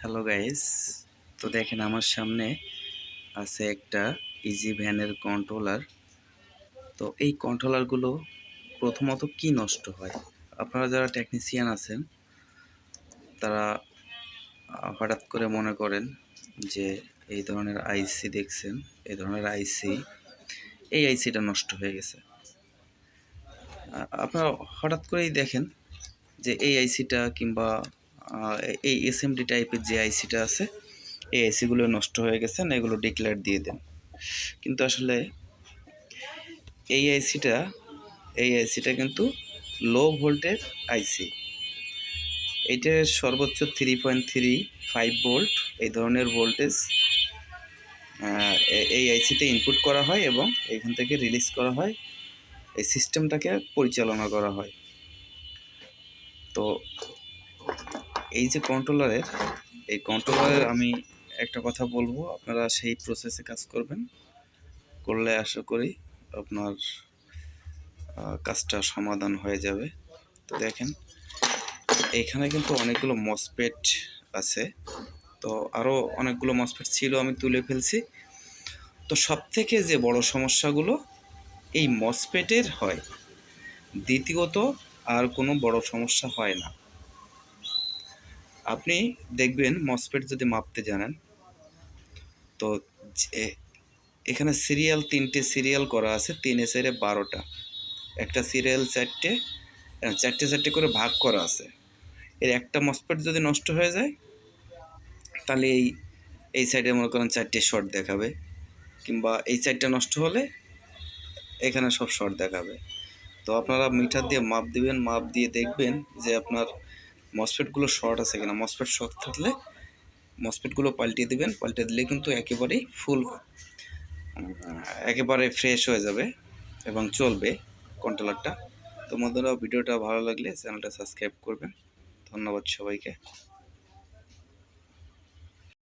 Hello guys তো দেখেন, আমার সামনে আছে একটা ইজি ভ্যানের কন্ট্রোলার তো এই কন্ট্রোলারগুলো প্রথমত কি নষ্ট হয়? আপনারা যারা টেকনিশিয়ান আছেন, তারা হঠাৎ করে মনে করেন যে এই ধরনের আইসি দেখছেন, এই ধরনের আইসি এই আইসিটা নষ্ট হয়ে গেছে। আপনারা হঠাৎ করেই দেখেন যে এই আইসিটা কিংবা এই এসএমডি টাইপের যে আইসিটা আছে, এই আইসিগুলো নষ্ট হয়ে গেছে না, এগুলো ডিক্লেয়ার দিয়ে দেন। কিন্তু আসলে এই আইসিটা এই আইসিটা কিন্তু লো ভোল্টের আইসি এইটার সর্বোচ্চ three point three five volt এই ধরনের ভোল্টেজ এই আইসিতে ইনপুট করা হয় এবং এখান থেকে রিলিজ করা হয়, এই সিস্টেমটাকে পরিচালনা করা হয়। তো এই যে কন্ট্রোলারের এই কন্ট্রোলারের আমি একটা কথা বলব। আপনারা সেই প্রসেসে কাজ করবেন। করলে আশা করি আপনার কাজটা সমাধান হয়ে যাবে। তো দেখেন, এখানে কিন্তু অনেকগুলো মসপেট আছে। তো আরও অনেকগুলো মসপেট ছিল আমি তুলে ফেলছি। তো সব থেকে যে বড় সমস্যাগুলো, এই মসপেটের হয়। দ্বিতীয়ত, আর কোনো বড় সমস্যা হয় না। আপনি দেখবেন মসপেট যদি মাপতে জানেন, তো এখানে সিরিয়াল তিনটে সিরিয়াল করা আছে, তিন এসেরে বারোটা। একটা সিরিয়াল চারটে চারটে চারটে করে ভাগ করা আছে। এর একটা মসপেট যদি নষ্ট হয়ে যায়, তাহলে এই এই সাইডে মনে করেন চারটে শর্ট দেখাবে। কিংবা এই সাইডটা নষ্ট হলে এখানে সব শর্ট দেখাবে। তো আপনারা মিটার দিয়ে মাপ দিবেন, মাপ দিয়ে দেখবেন যে আপনার মসফেটগুলো শর্ট আছে কিনা? মসফেট শর্ট থাকলে মসফেটগুলো পাল্টিয়ে দিবেন। পাল্টে দিলে কিন্তু একেবারেই ফুল একেবারে ফ্রেশ হয়ে যাবে এবং চলবে কন্ট্রোলারটা তোমাদেরও ভিডিওটা ভালো লাগলে চ্যানেলটা সাবস্ক্রাইব করবেন। ধন্যবাদ সবাইকে।